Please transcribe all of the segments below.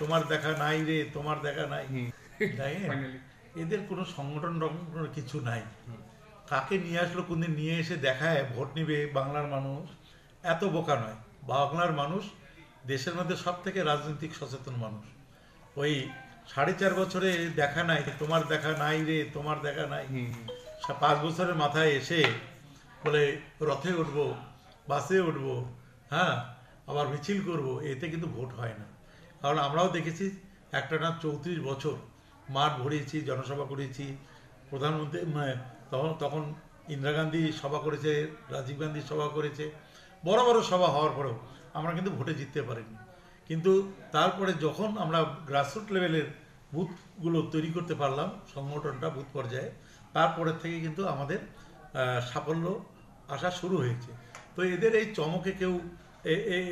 তোমার দেখা নাই রে তোমার দেখা নাই। এদের কোনো সংগঠন টংগঠন কিছু নাই। কাকে নিয়ে আসলো কোনদিন নিয়ে এসে দেখায় ভোট নিবে বাংলার মানুষ এত বোকা নয়। বাংলার মানুষ দেশের মধ্যে সব থেকে রাজনৈতিক সচেতন মানুষ। ওই সাড়ে চার বছরে দেখা নাই তোমার দেখা নাই রে তোমার দেখা নাই। পাঁচ বছরের মাথায় এসে বলে রথে উঠবো বাসে উঠবো হ্যাঁ আবার মিছিল করব। এতে কিন্তু ভোট হয় না। কারণ আমরাও দেখেছি একটা না চৌত্রিশ বছর মাঠ ভরিয়েছি জনসভা করেছি। প্রধানমন্ত্রী উম, তখন তখন ইন্দিরা গান্ধী সভা করেছে রাজীব গান্ধী সভা করেছে। বড় বড় সভা হওয়ার পরেও আমরা কিন্তু ভোটে জিততে পারিনি। কিন্তু তারপরে যখন আমরা গ্রাসরুট লেভেলের বুথগুলো তৈরি করতে পারলাম সংগঠনটা বুথ পর্যায়ে তারপরের থেকে কিন্তু আমাদের সাফল্য আসা শুরু হয়েছে। তো এদের এই চমকে কেউ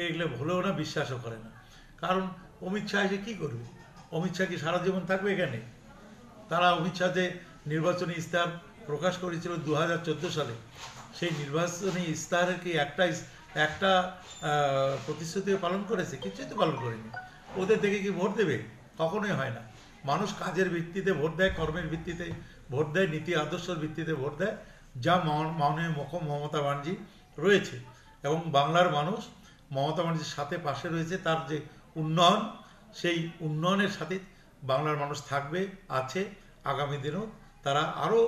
এগুলো ভুলেও না বিশ্বাসও করে না। কারণ অমিত শাহ এসে কী করবে? অমিত শাহ কি সারা জীবন থাকবে এখানে? তারা অমিত শাহ যে নির্বাচনী ইস্তাহার প্রকাশ করেছিল দু হাজার চোদ্দ সালে, সেই নির্বাচনী ইস্তাহারের কি একটা একটা প্রতিশ্রুতি পালন করেছে? কিছুই তো পালন করেনি। ওদের থেকে কি ভোট দেবে? কখনোই হয় না। মানুষ কাজের ভিত্তিতে ভোট দেয়, কর্মের ভিত্তিতে ভোট দেয়, নীতি আদর্শের ভিত্তিতে ভোট দেয়, যা মাননীয় মুখ্য মমতা ব্যানার্জি রয়েছে। এবং বাংলার মানুষ মমতা ব্যানার্জির সাথে পাশে রয়েছে, তার যে উন্নয়ন সেই উন্নয়নের সাথে বাংলার মানুষ থাকবে আছে আগামী দিনেও। তারা আরও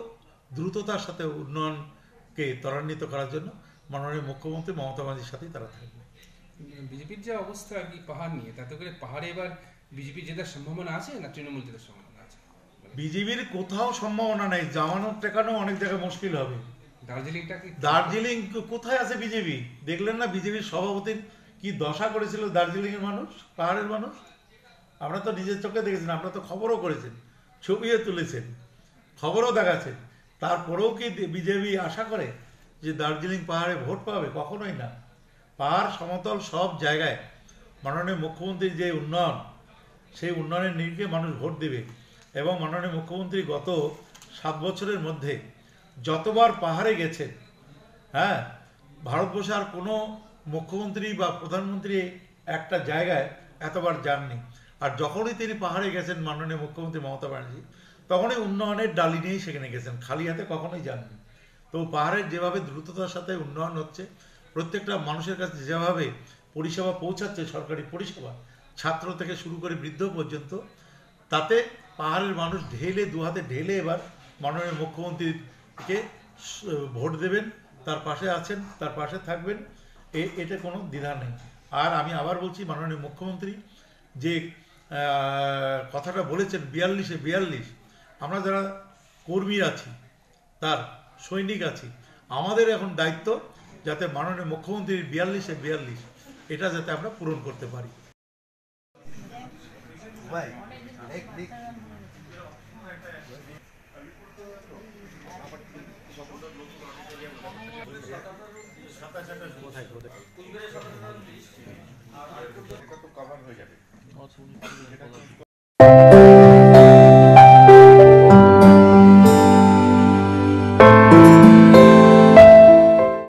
দ্রুততার সাথে উন্নয়নকে ত্বরান্বিত করার জন্য মাননীয় মুখ্যমন্ত্রী মমতা ব্যানার্জির সাথেই তারা থাকবে। বিজেপির যে অবস্থা আর কি পাহাড় নিয়ে তাতে করে পাহাড়ে এবার বিজেপি জেতার সম্ভাবনা আছে না তৃণমূল জেতার সম্ভাবনা আছে? বিজেপির কোথাও সম্ভাবনা নেই জামানো টেকানো অনেক জায়গায় মুশকিল হবে। দার্জিলিংটা কি? দার্জিলিং কোথায় আছে বিজেপি? দেখলেন না বিজেপির সভাপতির কি দশা করেছিল দার্জিলিং এর মানুষ? পাহাড়ের মানুষ? আমরা তো নিজের চোখে দেখেছেন আপনারা তো খবরও করেছেন, ছবিও তুলেছেন, খবরও দেখাচ্ছেন। তারপরেও কি বিজেপি আশা করে যে দার্জিলিং পাহাড়ে ভোট পাবে? কখনোই না। পাহাড় সমতল সব জায়গায়। মাননীয় মুখ্যমন্ত্রীর যে উন্নয়ন, সেই উন্নয়নের নিরিখে মানুষ ভোট দেবে। এবং মাননীয় মুখ্যমন্ত্রী গত সাত বছরের মধ্যে যতবার পাহাড়ে গেছেন হ্যাঁ ভারতবর্ষে আর কোনো মুখ্যমন্ত্রী বা প্রধানমন্ত্রী একটা জায়গায় এতবার যাননি। আর যখনই তিনি পাহাড়ে গেছেন মাননীয় মুখ্যমন্ত্রী মমতা ব্যানার্জি, তখনই উন্নয়নের ডালি নিয়েই সেখানে গেছেন, খালি হাতে কখনোই যাননি। তো পাহাড়ের যেভাবে দ্রুততার সাথে উন্নয়ন হচ্ছে, প্রত্যেকটা মানুষের কাছে যেভাবে পরিষেবা পৌঁছাচ্ছে, সরকারি পরিষেবা, ছাত্র থেকে শুরু করে বৃদ্ধ পর্যন্ত, তাতে পাহাড়ের মানুষ ঢেলে দু হাতে ঢেলে এবার মাননীয় মুখ্যমন্ত্রীকে ভোট দেবেন, তার পাশে আছেন, তার পাশে থাকবেন। এতে কোনো দ্বিধা নেই। আর আমি আবার বলছি, মাননীয় মুখ্যমন্ত্রী, যে কথাটা বলেছেন বিয়াল্লিশে বিয়াল্লিশ, আমরা যারা কর্মী আছি, তার সৈনিক আছি, আমাদের এখন দায়িত্ব যাতে মাননীয় মুখ্যমন্ত্রীর বিয়াল্লিশে বিয়াল্লিশ, এটা যাতে আমরা পূরণ করতে পারি। ভাই কভার হয়ে যাবে।